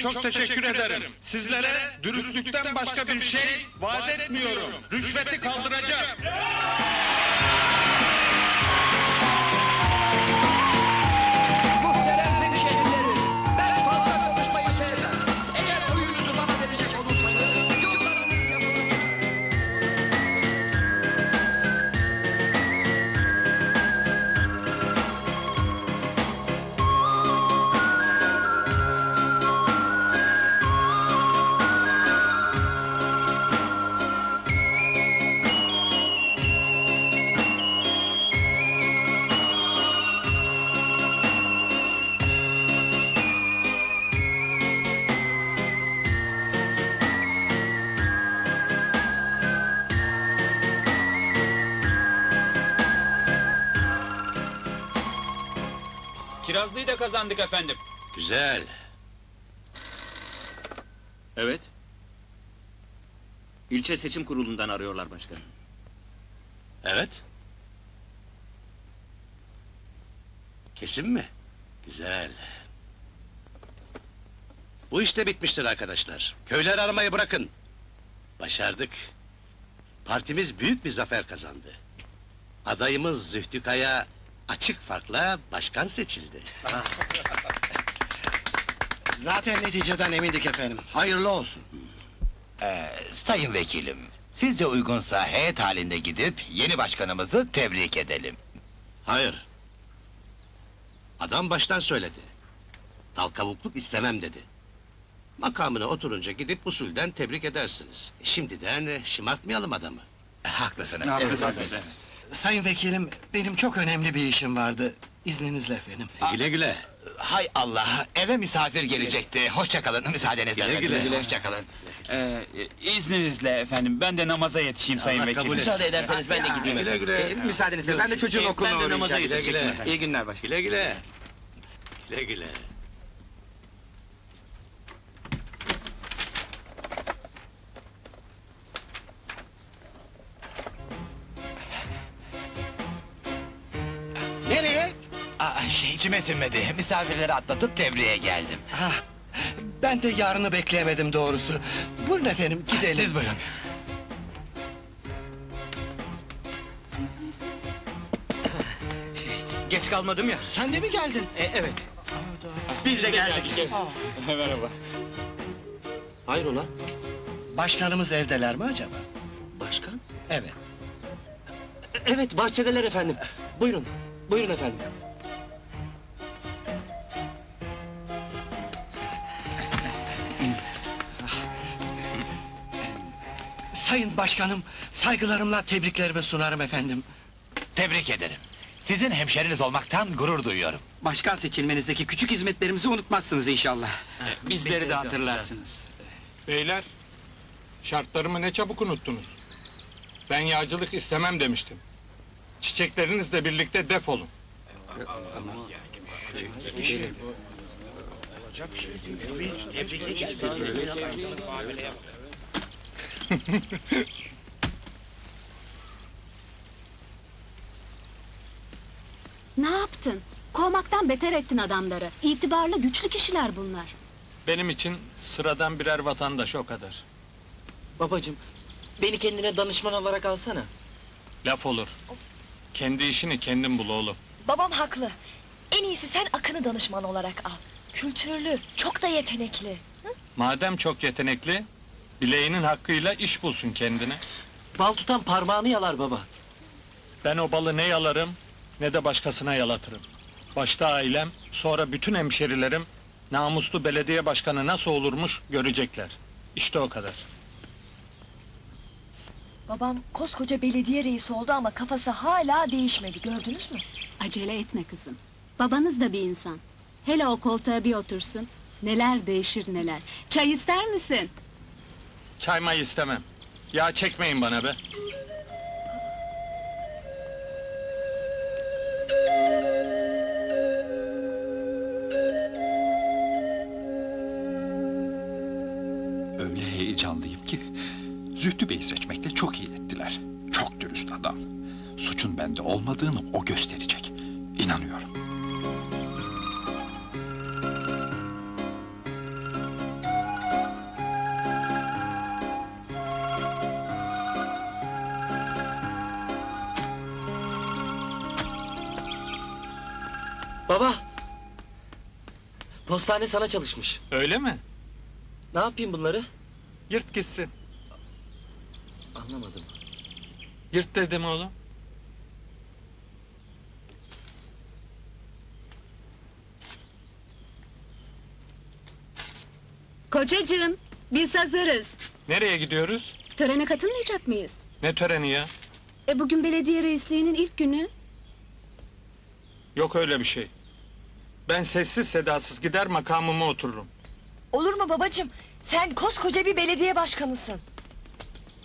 çok teşekkür ederim. Sizlere dürüstlükten başka bir şey vaat etmiyorum. Rüşveti kaldıracağım. Kirazlı'yı da kazandık efendim. Güzel. Evet. İlçe seçim kurulundan arıyorlar başkanım. Evet. Kesin mi? Güzel. Bu işte bitmiştir arkadaşlar. Köyler aramayı bırakın. Başardık. Partimiz büyük bir zafer kazandı. Adayımız Zühtü Kaya açık farkla başkan seçildi. Zaten neticeden emindik efendim. Hayırlı olsun. Ee, sayın vekilim, sizce uygunsa heyet halinde gidip yeni başkanımızı tebrik edelim. Hayır. Adam baştan söyledi. Dal kavukluk istemem dedi. Makamına oturunca gidip usulden tebrik edersiniz. Şimdiden şımartmayalım adamı. Haklısınız. Haklısınız. Sayın vekilim, benim çok önemli bir işim vardı. İzninizle efendim. Güle güle. Hay Allah, eve misafir gelecekti. Hoşça kalın, müsaadenizle. Güle efendim. güle. Hoşça kalın. Ee, izninizle efendim, ben de namaza yetişeyim sayın Allah vekilim. kabul etsin. Müsaade ederseniz ben de gideyim. Güle güle. Müsaadenizle ben de çocuğun okuluna ben de namaza uğrayacağım. güle. efendim. İyi günler başkanım. Güle güle. Güle güle. Aa, şey içime sinmedi. Misafirleri atlatıp tebriğe geldim. Ha, ben de yarını bekleyemedim doğrusu. Buyurun efendim, gidelim. Siz buyurun. Geç kalmadım ya. Sen de mi geldin? E, evet. Biz de geldik. Merhaba. Hayrola? Başkanımız evdeler mi acaba? Başkan? Evet. Evet bahçedeler efendim. Buyurun. Buyurun efendim. Sayın başkanım, saygılarımla tebriklerimi sunarım efendim. Tebrik ederim. Sizin hemşeriniz olmaktan gurur duyuyorum. Başkan seçilmenizdeki küçük hizmetlerimizi unutmazsınız inşallah. Bizleri de hatırlarsınız. Beyler, şartlarımı ne çabuk unuttunuz. Ben yağcılık istemem demiştim. Çiçeklerinizle birlikte defolun. Ne yaptın? Kovmaktan beter ettin adamları. İtibarlı, güçlü kişiler bunlar. Benim için sıradan birer vatandaş o kadar. Babacım, beni kendine danışman olarak alsana. Laf olur. Kendi işini kendin bul oğlum. Babam haklı. En iyisi sen Akın'ı danışman olarak al. Kültürlü, çok da yetenekli. Madem çok yetenekli, bileğinin hakkıyla iş bulsun kendine. Bal tutan parmağını yalar baba. Ben o balı ne yalarım, ne de başkasına yalatırım. Başta ailem, sonra bütün hemşerilerim, namuslu belediye başkanı nasıl olurmuş görecekler. İşte o kadar. Babam koskoca belediye reisi oldu ama kafası hala değişmedi, gördünüz mü? Acele etme kızım. Babanız da bir insan. Hele o koltuğa bir otursun. Neler değişir neler. Çay ister misin? Çay may istemem. Yağ çekmeyin bana be. Öyle heyecanlıyım ki Zühtü Bey'i seçmekte çok iyi ettiler. Çok dürüst adam. Suçun bende olmadığını o gösterecek. İnanıyorum. Baba! Postane sana çalışmış. Öyle mi? Ne yapayım bunları? Yırt gitsin. Anlamadım. Yırt dedim oğlum. Kocacığım, biz hazırız. Nereye gidiyoruz? Törene katılmayacak mıyız? Ne töreni ya? E bugün belediye reisliğinin ilk günü. Yok öyle bir şey. Ben sessiz sedasız gider makamıma otururum. Olur mu babacığım? Sen koskoca bir belediye başkanısın.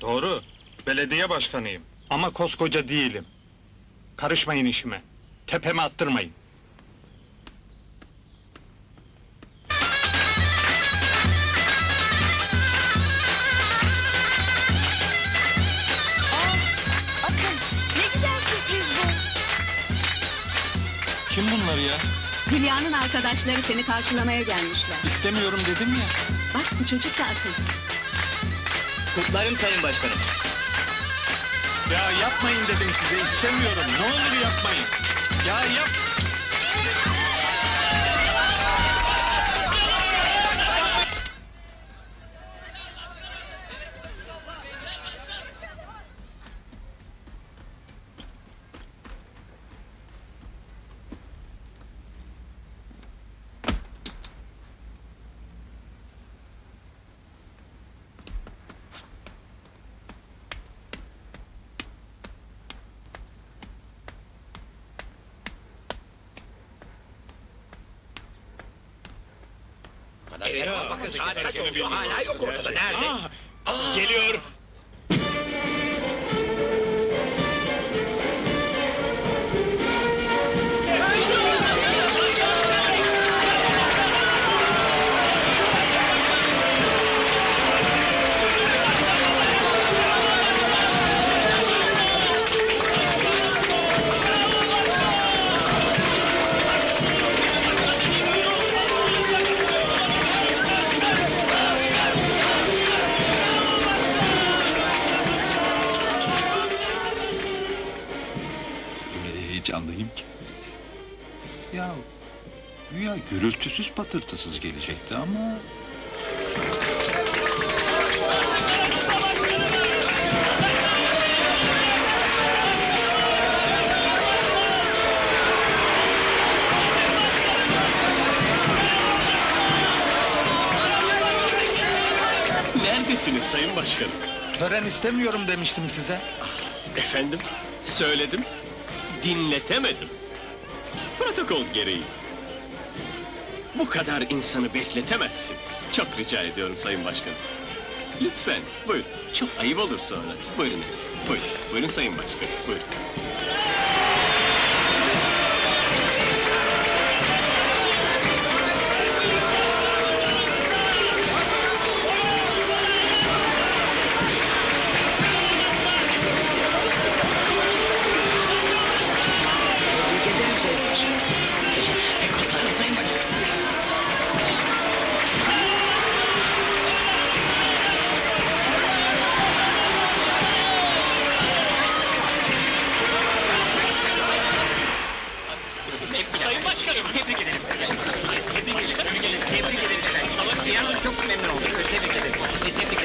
Doğru. Belediye başkanıyım. Ama koskoca değilim. Karışmayın işime. Tepeme attırmayın. Akın ne güzel sürpriz bu. Kim bunlar ya? Hülya'nın arkadaşları seni karşılamaya gelmişler. İstemiyorum dedim ya. Bak bu çocuk da akıl. Kutlarım Sayın Başkanım. Ya yapmayın dedim size. istemiyorum. Ne olur yapmayın. Ya yap. Geliyor. Ya güya gürültüsüz patırtısız gelecekti ama... Neredesiniz Sayın Başkanım? Tören istemiyorum demiştim size. Efendim, söyledim, dinletemedim. Protokol gereği. Bu kadar insanı bekletemezsiniz. Çok rica ediyorum Sayın Başkanım. Lütfen, buyurun. Çok ayıp olur sonra. Buyurun, buyurun. Buyurun Sayın Başkanım, buyurun. Tebrik ederim Sayın Başkanım. Kutlarım Sayın Başkanım. Tebrik ederim. Tebrik ederim. Tebrik efendim. Tamam, Ziyan çok memnun oldum. Tebrik ederiz. Tebrik ederiz.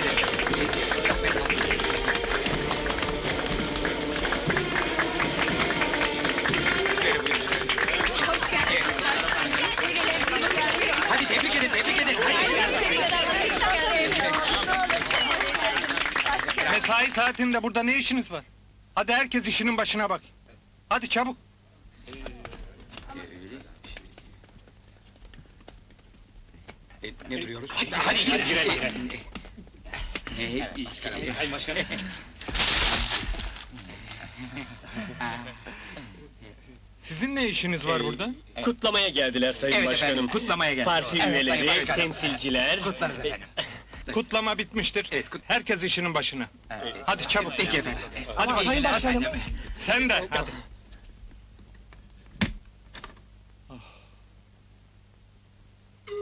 Mesai saatinde burada ne işiniz var? Hadi herkes işinin başına bak. Hadi çabuk. Hadi, hadi içeri girelim. Sayın Başkanım. Sizin ne işiniz var burada? Kutlamaya geldiler Sayın Evet Başkanım. efendim, kutlamaya geldik. Parti Evet, üyeleri, Sayın Başkanım. temsilciler. Kutlarız efendim. Kutlama bitmiştir. Herkes işinin başına. Hadi çabuk. Peki efendim. Hadi Sayın bakayım. Başkanım. Sen de. Hadi.